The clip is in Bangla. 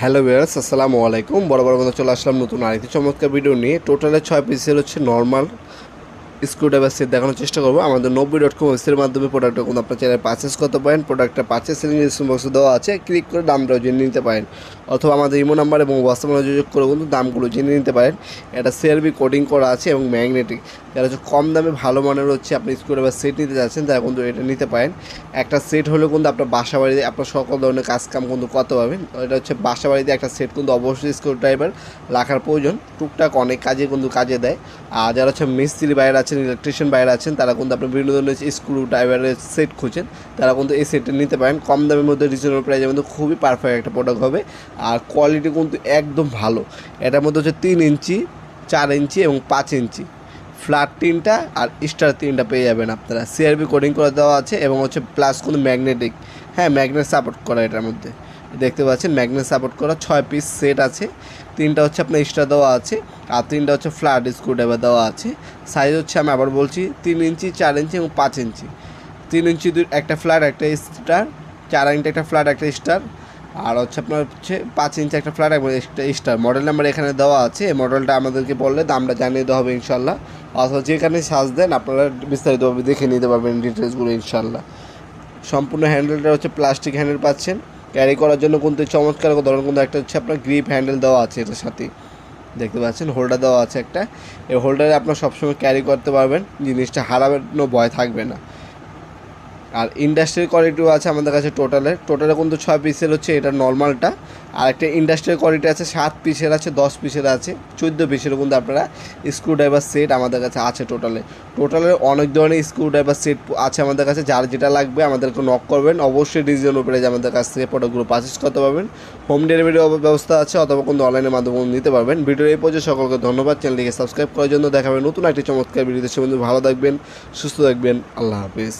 হ্যালো ভিউয়ার্স, আসসালামু আলাইকুম। বড় বড় বন্ধু চলে আসলাম নতুন আরেকটি চমৎকার ভিডিও নিয়ে। টোটালে ছয় পিসের হচ্ছে নর্মাল স্ক্রুড্রাইভার সেট দেখানোর চেষ্টা করব। আমাদের নব্বই ডট কম ওয়েবসাইটের মাধ্যমে প্রোডাক্টটা কিন্তু আপনার চ্যানেল পারচেস করতে পারেন। প্রোডাক্টটা পারচেসের ডিসক্রিপশন বক্সে দেওয়া আছে। ক্লিক করে দামটাও জেনে নিতে পারেন। অথবা আমাদের ইমো নাম্বার এবং হোয়াটসঅ্যাপ নাম্বার যোগাযোগ করে কিন্তু দামগুলো জেনে নিতে পারেন। এটা সিআরবি কোডিং করা আছে এবং ম্যাগনেটিক যারা হচ্ছে কম দামে ভালো মানের হচ্ছে আপনি স্ক্রুড্রাইভার সেট নিতে যাচ্ছেন তারা কিন্তু এটা নিতে পারেন। একটা সেট হলেও কিন্তু আপনার বাসা বাড়িতে আপনার সকল ধরনের কাজ কাম কিন্তু করতে পারবেন। এটা হচ্ছে বাসা বাড়িতে একটা সেট কিন্তু অবশ্যই স্ক্রু ড্রাইভার রাখার প্রয়োজন। টুকটাক অনেক কাজে কিন্তু কাজে দেয়। আর যারা হচ্ছে মিস্ত্রি বাইরে আছেন ইলেকট্রিশিয়ান বাইরে আছেন, তারা কিন্তু আপনার বিভিন্ন ধরনের স্ক্রু ড্রাইভারের সেট খুঁজেন, তারা কিন্তু এই সেটটা নিতে পারেন। কম দামের মধ্যে রিজনেবল প্রাইসের মধ্যে খুবই পারফেক্ট একটা প্রোডাক্ট হবে আর কোয়ালিটি কিন্তু একদম ভালো। এটার মধ্যে হচ্ছে তিন ইঞ্চি, চার ইঞ্চি এবং পাঁচ ইঞ্চি। ফ্ল্যাট তিনটা আর স্টার তিনটা পেয়ে যাবেন আপনারা। সিআরবি কোডিং করে দেওয়া আছে এবং হচ্ছে প্লাস কিন্তু ম্যাগনেটিক হ্যাঁ ম্যাগনেট সাপোর্ট করা এটার মধ্যে। দেখতে পাচ্ছেন, ম্যাগনেট সাপোর্ট করা ছয় পিস সেট আছে। তিনটা হচ্ছে আপনার স্টার দেওয়া আছে, আর তিনটা হচ্ছে ফ্ল্যাট স্ক্রুড্রাইভার দেওয়া আছে। সাইজ হচ্ছে আমি আবার বলছি, তিন ইঞ্চি, চার ইঞ্চি এবং পাঁচ ইঞ্চি। তিন ইঞ্চি একটা ফ্ল্যাট একটা স্টার চার ইঞ্চি একটা ফ্ল্যাট একটা স্টার আর হচ্ছে আপনার হচ্ছে পাঁচ ইঞ্চি একটা ফ্ল্যাট এবং স্টার মডেল নাম্বার এখানে দেওয়া আছে, এই মডেলটা আমাদেরকে বললে দামটা জানিয়ে দেওয়া হবে ইনশাল্লাহ অথবা যেখানে সাজ দেন, আপনারা বিস্তারিতভাবে দেখে নিতে পারবেন ডিটেলসগুলো ইনশাল্লাহ সম্পূর্ণ হ্যান্ডেলটা হচ্ছে প্লাস্টিক হ্যান্ডেল পাচ্ছেন। ক্যারি করার জন্য কিন্তু চমৎকার ধরুন কিন্তু একটা হচ্ছে আপনার গ্রিপ হ্যান্ডেল দেওয়া আছে এটার সাথে। দেখতে পাচ্ছেন? হোল্ডার দেওয়া আছে একটা। এই হোল্ডারে আপনার সবসময় ক্যারি করতে পারবেন। জিনিসটা হারানোর ভয় থাকবে না। আর ইন্ডাস্ট্রিয়াল কোয়ালিটিও আছে আমাদের কাছে টোটালে টোটালে কিন্তু ছয় পিসের হচ্ছে এটা নর্মালটা আর একটা ইন্ডাস্ট্রিয়াল কোয়ালিটি আছে, সাত পিসের আছে, দশ পিসের আছে, চোদ্দ পিসের কিন্তু আপনারা স্ক্রুড্রাইভার সেট আমাদের কাছে আছে টোটালে টোটালে অনেক ধরনের স্ক্রুড্রাইভার সেট আছে আমাদের কাছে, যার যেটা লাগবে আমাদেরকে নক করবেন। অবশ্যই ডিজিটাল উপরে আমাদের কাছ থেকে প্রোডাক্টগুলো পারচেস করতে পারবেন। হোম ডেলিভারি ব্যবস্থা আছে, অথবা কিন্তু অনলাইনের মাধ্যমে নিতে পারবেন। ভিডিওর এই পর্যন্ত, সকলকে ধন্যবাদ। চ্যানেলটিকে সাবস্ক্রাইব করার জন্য দেখাবেন নতুন একটি চমৎকার ভিডিওতে সে ভালো থাকবেন, সুস্থ থাকবেন। আল্লাহ হাফিজ।